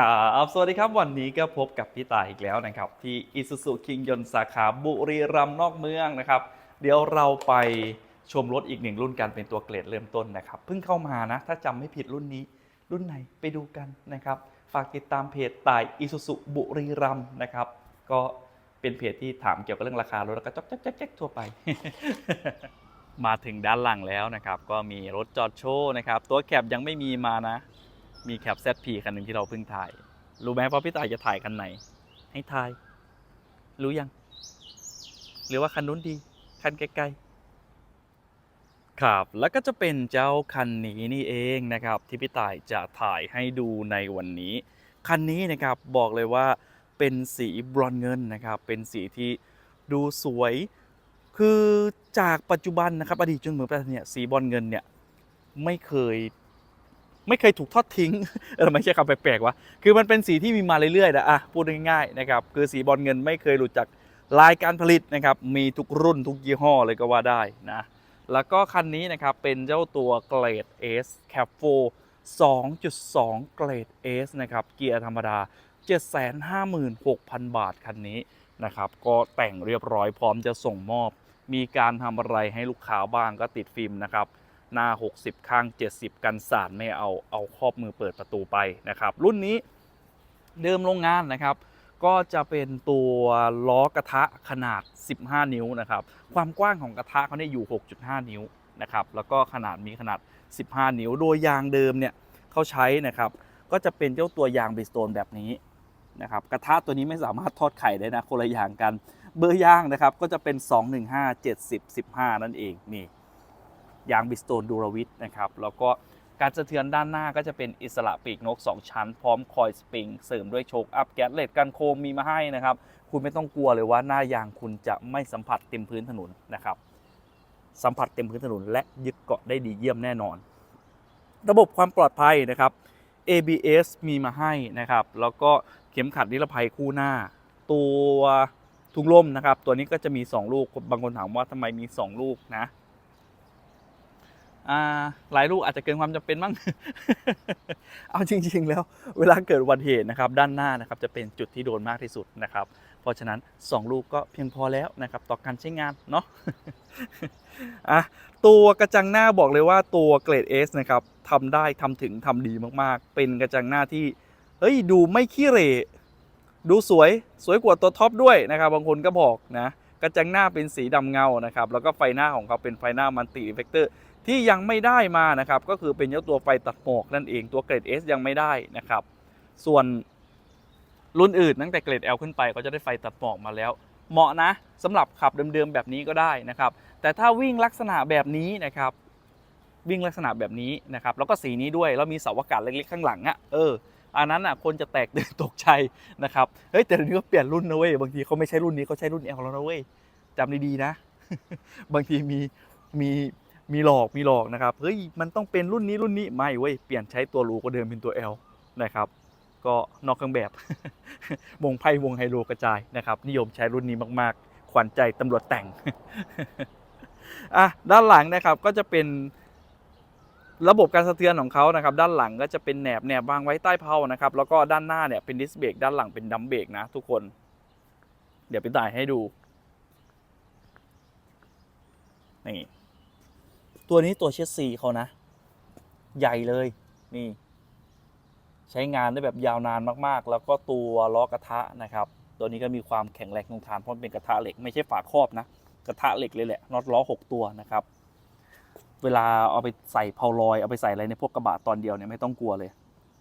ครับสวัสดีครับวันนี้ก็พบกับพี่ตายอีกแล้วนะครับ ที่อิสุสุคิงยนสาขาบุรีรัมย์นอกเมืองนะครับ เดี๋ยวเราไปชมรถอีกหนึ่งรุ่นกันเป็นตัวเกรดเริ่มต้นนะครับ เพิ่งเข้ามานะ ถ้าจำไม่ผิดรุ่นนี้ รุ่นไหนไปดูกันนะครับ ฝากติดตามเพจตายอิสุสุบุรีรัมย์นะครับ ก็เป็นเพจที่ถามเกี่ยวกับเรื่องราคารถแล้วก็จ๊อกจ๊กจ๊กจ๊กทั่วไป มาถึงด้านหลังแล้วนะครับ ก็มีรถจอดโชว์นะครับ ตัวแคปยังไม่มีมานะ มีแคป ZP คันหนึ่งที่เราเพิ่งถ่าย รู้ไหมว่าพี่ต่ายจะถ่ายคันไหน ให้ทาย รู้ยัง หรือว่าคันนู้นดี คันใกล้ๆครับ แล้วก็จะเป็นเจ้าคันนี้นี่เองนะครับ ที่พี่ต่ายจะถ่ายให้ดูในวันนี้ คันนี้นะครับบอกเลยว่าเป็นสีบรอนเงินนะครับ เป็นสีที่ดูสวย คือจากปัจจุบันนะครับอดีตจนถึงปัจจุบันเนี่ยสีบรอนเงินเนี่ยไม่เคย ไม่เคยถูกทอดทิ้งเออไม่ใช่คำแปลกๆวะคือมันเป็นสีที่มีมาเรื่อยๆนะอะพูดง่ายๆนะครับคือสีบอลเงินไม่เคยหลุดจากลายการผลิตนะครับมีทุกรุ่นทุกยี่ห้อเลยก็ว่าได้นะแล้วก็คันนี้นะครับเป็นเจ้าตัวเกรด S Cap 4 2.2 เกรด S นะครับเกียร์ธรรมดา 756,000 บาทคันนี้นะครับก็แต่งเรียบร้อยพร้อมจะส่งมอบ มีการทำอะไรให้ลูกค้าบ้างก็ติดฟิล์มนะครับ หน้า 60 ข้าง 70 กันสาดไม่เอาเอาครอบมือเปิดประตูไปนะครับ รุ่นนี้เดิมโรงงานนะครับ ก็จะเป็นตัวล้อกระทะขนาด 15 นิ้วนะครับ ความกว้างของกระทะเขาเนี่ยอยู่ 6.5 นิ้วนะครับ แล้วก็ขนาดมีขนาด 15 นิ้ว โดยยางเดิมเนี่ยเขาใช้นะครับ ก็จะเป็นเจ้าตัวยางบริสโตนแบบนี้นะครับ กระทะตัวนี้ไม่สามารถทอดไข่ได้นะคนละอย่างกัน เบอร์ยางนะครับ ก็จะเป็น 215 70 15 นั่นเองนี่ ยางบิสโตนดูรวิทนะครับแล้วก็การสะเทือนด้านหน้าก็จะเป็นอิสระปีกนก 2 ชั้น พร้อมคอยสปริง เสริมด้วยโชคอัพแก๊สเลตกันโคมมีมาให้นะครับ คุณไม่ต้องกลัวเลยว่าหน้ายางคุณจะไม่สัมผัสเต็มพื้นถนนนะครับสัมผัสเต็มพื้นถนนและยึดเกาะได้ดีเยี่ยมแน่นอน ระบบความปลอดภัยนะครับ ABS มีมาให้นะครับ แล้วก็เข็มขัดนิรภัยคู่หน้า ตัวถุงลมนะครับ ตัวนี้ก็จะมี 2 ลูก บางคนถามว่าทำไมมี 2 ลูกนะ หลายลูกอาจจะเกินความจำเป็นมั้ง เอาจริง ๆ แล้ว เวลาเกิดอุบัติเหตุนะครับ ด้านหน้านะครับจะเป็นจุดที่โดนมากที่สุดนะครับ เพราะฉะนั้น 2 ลูกก็เพียงพอแล้วนะครับต่อการใช้งานเนาะอะตัวกระจังหน้าบอกเลยว่าตัวเกรด S นะครับทำได้ทำถึงทำดีมากๆ เป็นกระจังหน้าที่เฮ้ยดูไม่ขี้เหร่ดูสวยสวยกว่าตัวท็อปด้วยนะครับบางคนก็บอกนะ กระจังหน้าเป็นสีดำเงานะครับแล้วก็ไฟหน้าของเขาเป็นไฟหน้ามันติเวกเตอร์ที่ยังไม่ได้มานะครับก็คือเป็นเจ้าตัวไฟตัดหมอกนั่นเองตัวเกรด S ยังไม่ได้นะครับส่วนรุ่นอื่นตั้งแต่เกรด L ขึ้นไปก็จะได้ไฟตัดหมอกมาแล้ว เหมาะนะสำหรับขับเดิมๆแบบนี้ก็ได้นะครับแต่ถ้าวิ่งลักษณะแบบนี้นะครับวิ่งลักษณะแบบนี้นะครับแล้วก็สีนี้ด้วยแล้วมีเสาอากาศเล็กๆข้างหลังอะ่ะเออ อันนั้นอะคนจะแตกตื่นตกใจนะครับเฮ้ยแต่เดี๋ยวนี้ก็เปลี่ยนรุ่นนะเว้ยบางทีเขาไม่ใช่รุ่นนี้เขาใช้รุ่น L แล้วนะเว้ยจำดีๆนะ บางทีมีมีมีหลอกมีหลอกนะครับเฮ้ยมันต้องเป็นรุ่นนี้รุ่นนี้ไม่เว้ยเปลี่ยนใช้ตัวรูก็เดิมเป็นตัว L นะครับก็นอกเครื่องแบบ วงไพ่วงไฮโลกระจายนะครับ นิยมใช้รุ่นนี้มากๆ ขวัญใจตำรวจแต่ง อะด้านหลังนะครับก็จะเป็น ระบบการสะเทือนของเขานะครับด้านหลังก็จะเป็นแหนบแหนบวางไว้ใต้เพลานะครับแล้วก็ด้านหน้าเนี่ยเป็นดิสเบรกด้านหลังเป็นดัมเบรกนะทุกคน เดี๋ยวไปต่ายให้ดูนี่ตัวนี้ตัวเชสซีเขานะ ใหญ่เลยนี่ ใช้งานได้แบบยาวนานมากๆ แล้วก็ตัวล้อกระทะนะครับ ตัวนี้ก็มีความแข็งแรงทนทานเพราะเป็นกระทะเหล็กไม่ใช่ฝาครอบนะ กระทะเหล็กเลยแหละน็อตล้อ 6 ตัวนะครับ เวลาเอาไปใส่เพาลอยเอาไปใส่อะไรในพวกกระบะตอนเดียวเนี่ยไม่ต้องกลัวเลย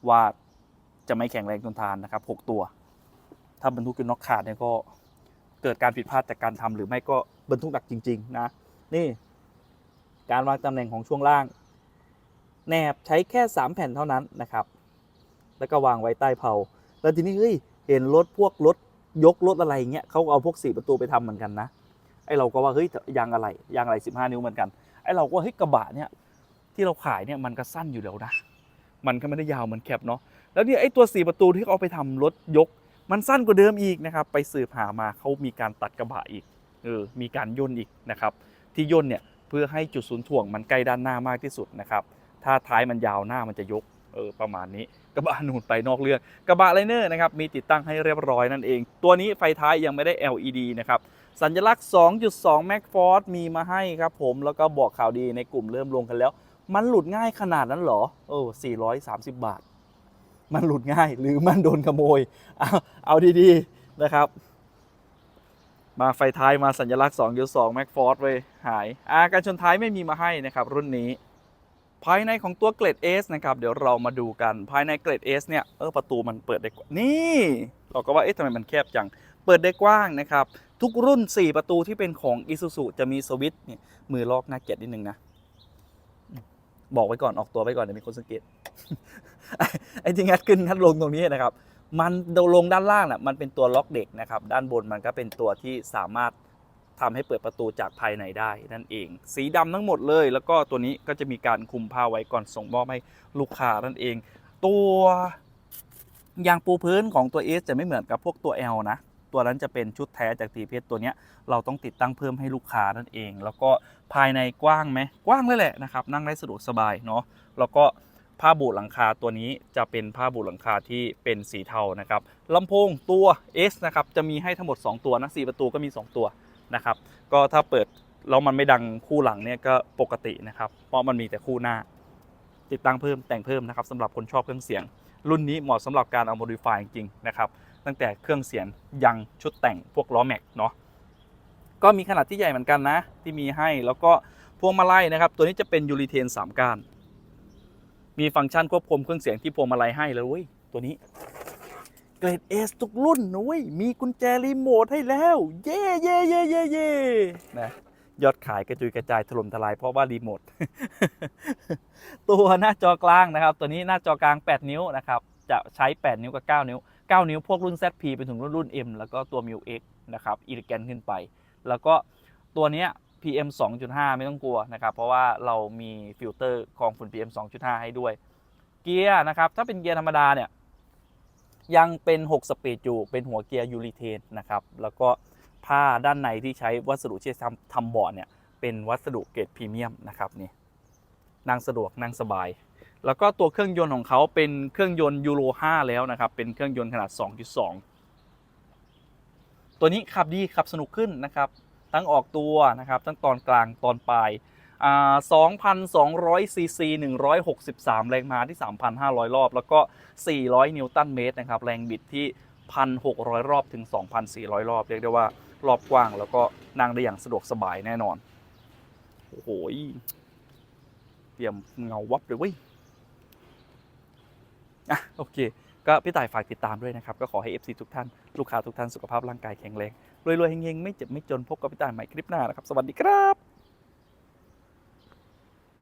ว่าจะไม่แข็งแรงทนทานนะครับ 6 ตัว ถ้าบรรทุกจนน็อกขาดเนี่ยก็เกิดการผิดพลาดจากการทำหรือไม่ก็บรรทุกหนักจริง ๆ นะ นี่ การวางตำแหน่งของช่วงล่างแหนบใช้แค่ 3 แผ่นเท่านั้นนะครับ แล้วก็วางไว้ใต้เพลาแล้วทีนี้เฮ้ยเห็นรถพวกรถยกรถอะไรเงี้ยเขาเอาพวกสี่ประตูไปทำเหมือนกันนะไอเราก็ว่าเฮ้ยยางอะไรยางอะไรสิบห้านิ้วเหมือนกัน ไอเราก็เฮ้ยกระบะเนี่ยที่เราขายเนี่ยมันก็สั้นอยู่แล้วนะ มันก็ไม่ได้ยาวเหมือนแคปเนาะแล้วเนี่ยไอตัวสี่ประตูที่เขาเอาไปทำรถยก มันสั้นกว่าเดิมอีกนะครับไปสืบหามาเขามีการตัดกระบะอีกเออมีการย่นอีกนะครับที่ย่นเนี่ยเพื่อให้จุดศูนย์ถ่วงมันใกล้ด้านหน้ามากที่สุดนะครับถ้าท้ายมันยาวหน้ามันจะยกเออประมาณนี้กระบะนูนไปนอกเรื่องกระบะไลเนอร์นะครับมีติดตั้งให้เรียบร้อยนั่นเอง ตัวนี้ไฟท้ายยังไม่ได้ LED นะครับ สัญลักษณ์ 2.2 Mac Force มีมาให้ครับผมแล้วก็บอกข่าวดีในกลุ่มเริ่มลงกันแล้ว มันหลุดง่ายขนาดนั้นหรอเออ430 บาท มันหลุดง่ายหรือมันโดนขโมย เอาเอาดีๆนะครับ มาไฟท้ายมาสัญลักษณ์ 2.2 Mac Force เว้ยหายอาการชนท้ายไม่มีมาให้นะครับ รุ่นนี้ ภายในของตัวเกรด S นะครับเดี๋ยวเรามาดูกันภายในเกรด S เนี่ยเออประตูมันเปิดได้กว่านี่ เราก็ว่าเอ๊ะทำไมมันแคบจัง เปิดได้กว้างนะครับ ทุกรุ่น 4 ประตูที่เป็นของ Isuzu จะมีสวิตช์เนี่ยมือลอกหน่าเกียดนิดนึงนะ บอกไว้ก่อนออกตัวไว้ก่อนเดี๋ยวมีคนสังเกตไอ้ที่งัดขึ้นงัดลงตรงนี้นะครับ มันลงด้านล่างน่ะมันเป็นตัวล็อกเด็กนะครับ ด้านบนมันก็เป็นตัวที่สามารถทำให้เปิดประตูจากภายในได้นั่นเอง สีดำทั้งหมดเลย แล้วก็ตัวนี้ก็จะมีการคุมผ้าไว้ก่อนส่งมอบให้ลูกค้านั่นเอง ตัวยางปูพื้นของตัว S จะไม่เหมือนกับพวกตัว L นะ ตัวนั้นจะเป็นชุดแท้จากทีเพตัวนี้เราต้องติดตั้งเพิ่มให้ลูกค้านั่นเอง แล้วก็ภายในกว้างไหมกว้างเลยแหละนะครับนั่งได้สะดวกสบายเนาะแล้วก็ผ้าบูหลังคาตัวนี้จะเป็นผ้าบูหลังคาที่เป็นสีเทานะครับลำโพงตัว S นะครับจะมีให้ทั้งหมด 2 ตัวนะ4ประตูก็มี 2 ตัวนะครับก็ถ้าเปิดแล้วมันไม่ดังคู่หลังเนี่ยก็ปกตินะครับ เพราะมันมีแต่คู่หน้า ติดตั้งเพิ่มแต่งเพิ่มนะครับสำหรับคนชอบเครื่องเสียง รุ่นนี้เหมาะสำหรับการเอาโมดิฟายจริงๆนะครับ ตั้งแต่เครื่องเสียงยังชุดแต่งพวกล้อแม็กเนาะก็มีขนาดที่ใหญ่เหมือนกันนะที่มีให้แล้วก็พวงมาลัยนะครับ ตัวนี้จะเป็นยูริเทน3ก้านมีฟังก์ชันควบคุมเครื่องเสียงที่พวงมาลัยให้เลยเว้ยตัวนี้เกรด S ทุกรุ่นนะเว้ยมีกุญแจรีโมทให้แล้ว เย่เย่เย่เย่เย่นะยอดขายกระจุยกระจายถล่มทลายเพราะว่ารีโมทตัวหน้าจอกลางนะครับ ตัวนี้หน้าจอกลาง 8 นิ้วนะครับ จะใช้ 8 นิ้วกับ 9 นิ้ว 9 นิ้วพวกรุ่น ZP ไปถึงรุ่นรุ่น M แล้วก็ตัว m i u X นะครับอีลิแกนขึ้นไป แล้วก็ตัวเนี้ย PM 2.5 ไม่ต้องกลัวนะครับ เพราะว่าเรามีฟิลเตอร์กรองฝุ่น PM 2.5 ให้ด้วย เกียร์นะครับ ถ้าเป็นเกียร์ธรรมดาเนี่ย ยังเป็น 6 สปีดอยู่ เป็นหัวเกียร์ยูริเทนนะครับ แล้วก็ผ้าด้านในที่ใช้วัสดุที่ทำทำเบาะเนี่ย เป็นวัสดุเกรดพรีเมียมนะครับนี่นั่งสะดวกนั่งสบาย แล้วก็ตัวเครื่องยนต์ของเขาเป็นเครื่องยนต์ยูโร 5 แล้วนะครับ เป็นเครื่องยนต์ขนาด 2.2 ตัวนี้ขับดีขับสนุกขึ้นนะครับ ทั้งออกตัวนะครับ ทั้งตอนกลางตอนปลายอ่า2,200 ซีซี 163 แรงม้าที่ 3,500 รอบ แล้วก็ 400 นิวตันเมตรนะครับ แรงบิดที่ 1,600 รอบถึง 2,400 รอบ เรียกได้ว่ารอบกว้าง แล้วก็นั่งได้อย่างสะดวกสบายแน่นอน โอ้โหเตรียมเงาวับเลยเว้ยอะ โอเค ก็พี่ต่ายฝากติดตามด้วยนะครับ ก็ขอให้ FC ทุกท่าน ลูกค้าทุกท่านสุขภาพร่างกายแข็งแรงรวยๆเฮงๆไม่เจ็บไม่จนพบกับพี่ต่ายใหม่คลิปหน้านะครับ สวัสดีครับ